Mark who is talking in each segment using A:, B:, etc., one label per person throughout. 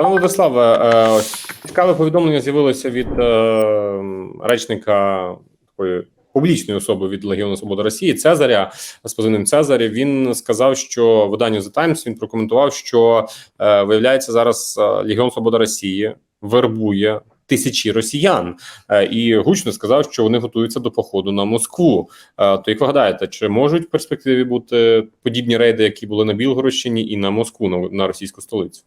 A: Пане Владиславе, е, цікаве повідомлення з'явилося від е, речника такої публічної особи від Легіону Свобода Росії Цезаря з позивним Цезаря. Він сказав, що виданню The Times він прокоментував, що е, виявляється зараз Легіон Свобода Росії вербує. Тисячі росіян і гучно сказав, що вони готуються до походу на Москву. То як ви гадаєте, чи можуть в перспективі бути подібні рейди, які були на Білгородщині, і на Москву на російську столицю?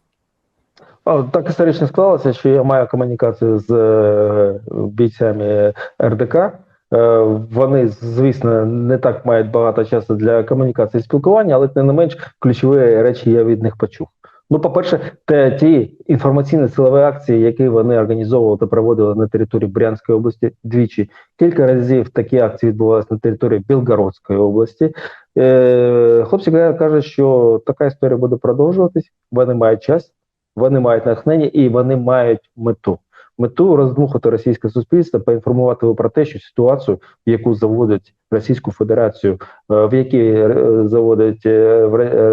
B: Так історично склалося, що я маю комунікацію з е, бійцями РДК. Е, Вони, звісно, не так мають багато часу для комунікації і спілкування, але тим не менш ключові речі я від них почув. Ну, по-перше, те ті інформаційні силові акції, які вони організовували та проводили на території Брянської області двічі. Кілька разів такі акції відбувалися на території Білгородської області. Е, Хлопці кажуть, що така історія буде продовжуватись, вони мають час, вони мають натхнення і вони мають мету. Мету роздмухати російське суспільство, поінформувати про те, що ситуацію, в яку заводить Російську Федерацію, е, в якій е, заводить е,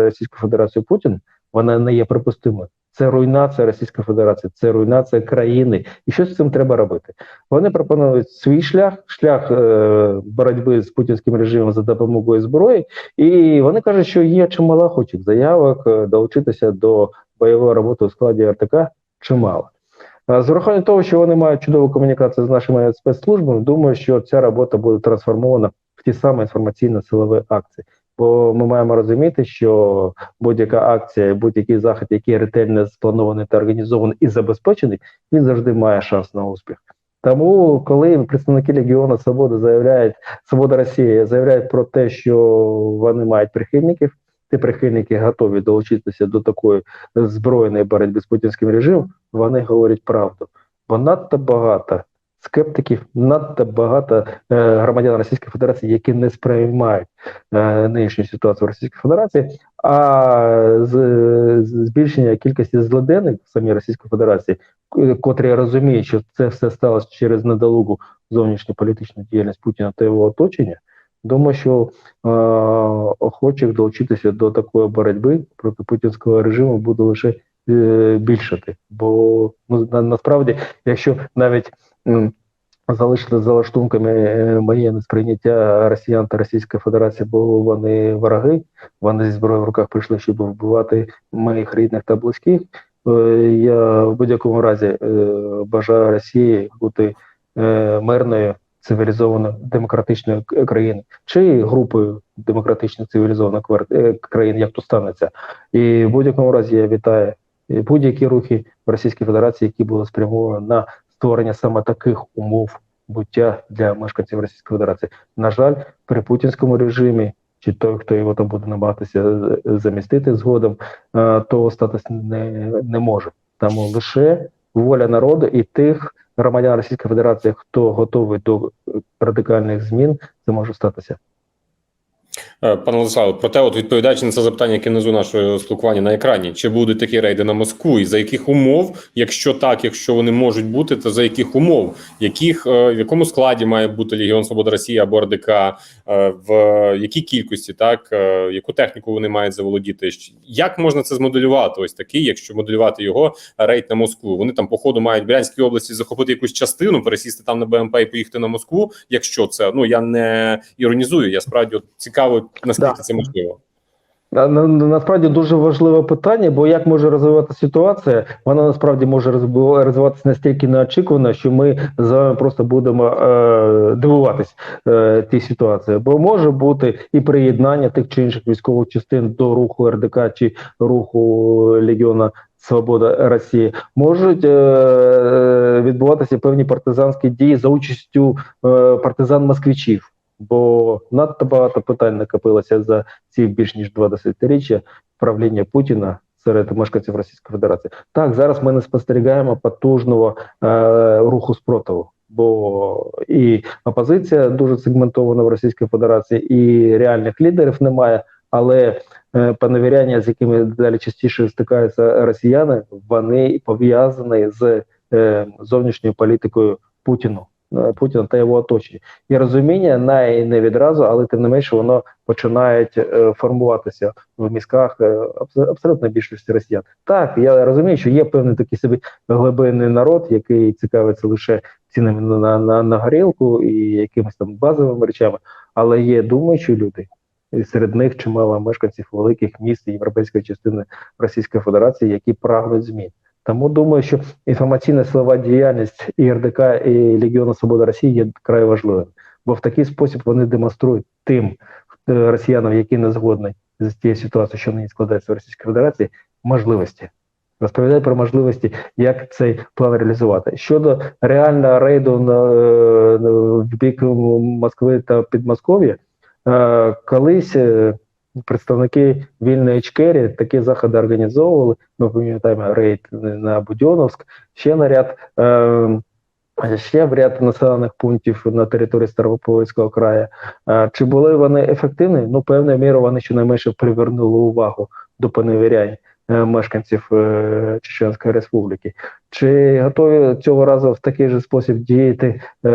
B: Російську Федерацію Путін, вона не є припустимою. Це руйнація Російської Федерації, це руйнація країни. І що з цим треба робити? Вони пропонують свій шлях, шлях е, боротьби з путінським режимом за допомогою зброї, і вони кажуть, що є чимало охочих заявок долучитися до бойової роботи у складі РТК чимало. З урахуванням того, що вони мають чудову комунікацію з нашими спецслужбами, думаю, що ця робота буде трансформована в ті самі інформаційно-силові акції. Бо ми маємо розуміти, що будь-яка акція, будь-який захід, який ретельно спланований та організований і забезпечений, він завжди має шанс на успіх. Тому, коли представники Легіону Свободи заявляють Свобода Росії заявляють про те, що вони мають прихильників, ті прихильники готові долучитися до такої збройної боротьби з путінським режимом, вони говорять правду. Бо надто багато скептиків, надто багато е, громадян Російської Федерації, які не сприймають е, нинішню ситуацію в Російській Федерації, а з, збільшення кількості злоденних в самій Російській Федерації, котрі розуміють, що це все сталося через недолугу зовнішньополітичну діяльність Путіна та його оточення. Думаю, що е, охочих долучитися до такої боротьби проти путінського режиму буде лише е, більшати. Бо ну на, насправді, якщо навіть м, залишити за лаштунками е, моє несприйняття росіян та Російської Федерації, бо вони вороги, вони зі зброєю в руках прийшли, щоб вбивати моїх рідних та близьких. е, Я в будь-якому разі е, бажаю Росії бути е, мирною цивілізованою демократичною к- країною чи групою демократично цивілізованих е, країн, як то станеться. І в будь-якому разі я вітаю е, будь-які рухи в Російській Федерації, які були спрямовані на створення саме таких умов буття для мешканців Російської Федерації. На жаль, при путінському режимі. Чи той, хто його там буде намагатися е, замістити згодом, того статус не, не може. Тому лише воля народу і тих громадян Російської Федерації, хто готовий до радикальних змін, це може статися.
A: Е, Пане Владиславе, проте, от відповідаючи на це запитання, яке нашого спілкування на екрані, чи будуть такі рейди на Москву, і за яких умов, якщо так, якщо вони можуть бути, то за яких умов, яких е, в якому складі має бути Легіон Свобода Росії або РДК, е, в якій кількості, так яку техніку вони мають заволодіти? Як можна це змоделювати? Ось такий, якщо моделювати його рейд на Москву? Вони там, по ходу, мають в Брянській області захопити якусь частину, пересісти там на БМП і поїхати на Москву. Якщо це ну я не іронізую, я справді от, цікаво, наскільки
B: Да.
A: це можливо.
B: На, на, насправді дуже важливе питання, бо як може розвиватися ситуація, вона насправді може розвиватися настільки неочікувано, що ми з вами просто будемо е, дивуватись е, тій ситуації. Бо може бути і приєднання тих чи інших військових частин до руху РДК чи руху Легіона Свобода Росії, можуть е, відбуватися певні партизанські дії за участю е, партизан москвичів. Бо надто багато питань накопилося за ці більш ніж два десятиріччя правління Путіна серед мешканців Російської Федерації. Так, зараз ми не спостерігаємо потужного е, руху спротиву, бо і опозиція дуже сегментована в Російській Федерації, і реальних лідерів немає. Але е, поневіряння, з якими далі частіше стикаються росіяни, вони пов'язані з е, зовнішньою політикою Путіну. Е, Путіна та його оточення. І розуміння най не відразу, але тим не менше воно починає е, формуватися в мізках е, абсолютно більшості росіян. Так, я розумію, що є певний такий собі глибинний народ, який цікавиться лише цінами на, на, на, на горілку і якимись там базовими речами, але є думаючі люди. І серед них чимало мешканців великих міст європейської частини Російської Федерації, які прагнуть змін. Тому думаю, що інформаційна силова діяльність і РДК, і Легіону Свобода Росії є край важливим, бо в такий спосіб вони демонструють тим е, росіянам, які не згодні з тією ситуацією, що нині складається в Російській Федерації, можливості. Розповідають про можливості, як цей план реалізувати. Щодо реального рейду на, е, в бік Москви та Підмосков'я, е, колись представники вільної Ічкері такі заходи організовували. Ми пам'ятаємо рейд на Будьоновськ, ще на ряд. Е, Ще в ряд населених пунктів на території Старополицького краю. Е, Чи були вони ефективні? Ну, певною мірою вони щонайменше привернули увагу до поневірянь е, мешканців е, Чеченської Республіки. Чи готові цього разу в такий же спосіб діяти е,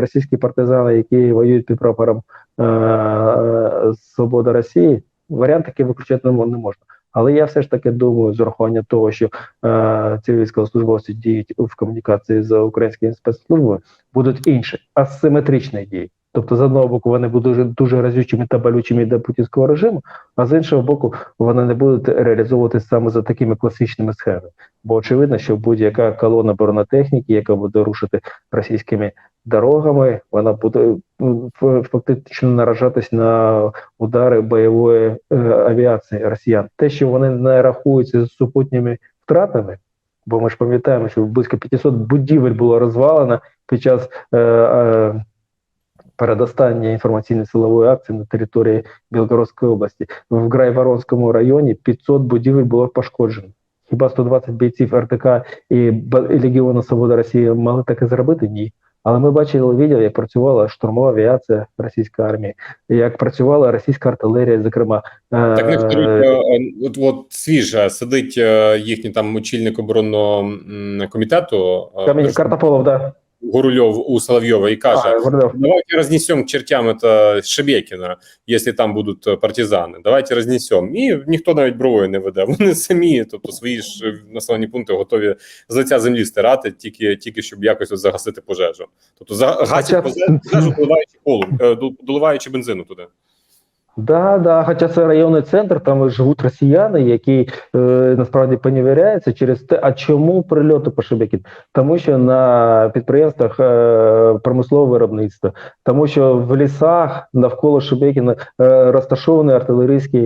B: російські партизани, які воюють під прапором е, Свобода Росії? Варіант такий виключати мо- не можна. Але я все ж таки думаю, з урахуванням того, що е, ці військовослужбовці діють в комунікації з українськими спецслужбами, будуть інші асиметричні дії. Тобто, з одного боку, вони будуть дуже, дуже разючими та болючими для путінського режиму, а з іншого боку, вони не будуть реалізовуватися саме за такими класичними схемами. Бо очевидно, що будь-яка колона бронетехніки, яка буде рушити російськими дорогами, вона буде ф- фактично наражатись на удари бойової е, авіації росіян. Те, що вони не рахуються з супутніми втратами, бо ми ж пам'ятаємо, що близько 500 будівель було розвалено під час е, е, передостанньої інформаційно-силової акції на території Білгородської області. В Грайворонському районі 500 будівель було пошкоджено. Хіба 120 бійців РТК і Легіону Свобода Росії могли таке зробити? Ні. Але ми бачили відео, як працювала штурмова авіація російської армії, як працювала російська артилерія, зокрема. Е,
A: Так не е, от, от свіже сидить е, їхній там очільник оборонного комітету е,
B: Камінь Картополов, да.
A: Гурульов у Соловьева и каже:
B: А,
A: давайте разнесем к чертям это Шебекіна, якщо там будуть е, партизани. Давайте разнесем. І ніхто навіть бровою не веде. Вони самі, тобто свої ж е, населені пункти готові з лиця землі стирати, тільки, тільки щоб якось загасити пожежу. Тобто загасять
B: Хоча-
A: пожежу, доливаючи полум, е, доливаючи бензину туди.
B: Да, да, хоча це районний центр, там живуть росіяни, які е, насправді поневіряються через те, а чому прильоти по Шебекін? Тому що на підприємствах е, промислового виробництва, тому що в лісах навколо Шебекіна е, розташовані артилерійські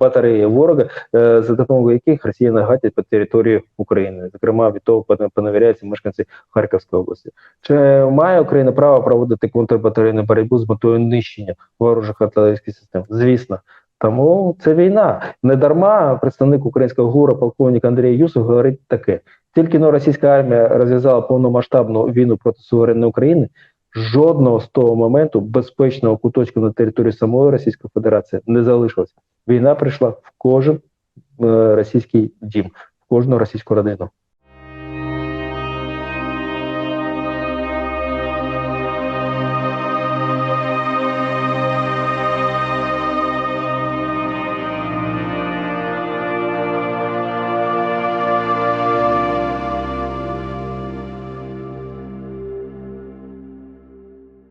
B: батареї ворога, е, за допомогою яких росіяни гатять по території України. Зокрема, від того пон- поневіряються мешканці Харківської області. Чи має Україна право проводити контрбатарейну боротьбу з метою нищення ворожих артилерійських систем? Звісно. Тому це війна. Не дарма представник українського ГУРа, полковник Андрій Юсов, говорить таке: тільки но російська армія розв'язала повномасштабну війну проти суверенної України. Жодного з того моменту безпечного куточку на території самої Російської Федерації не залишилось. Війна прийшла в кожен е, російський дім, в кожну російську родину.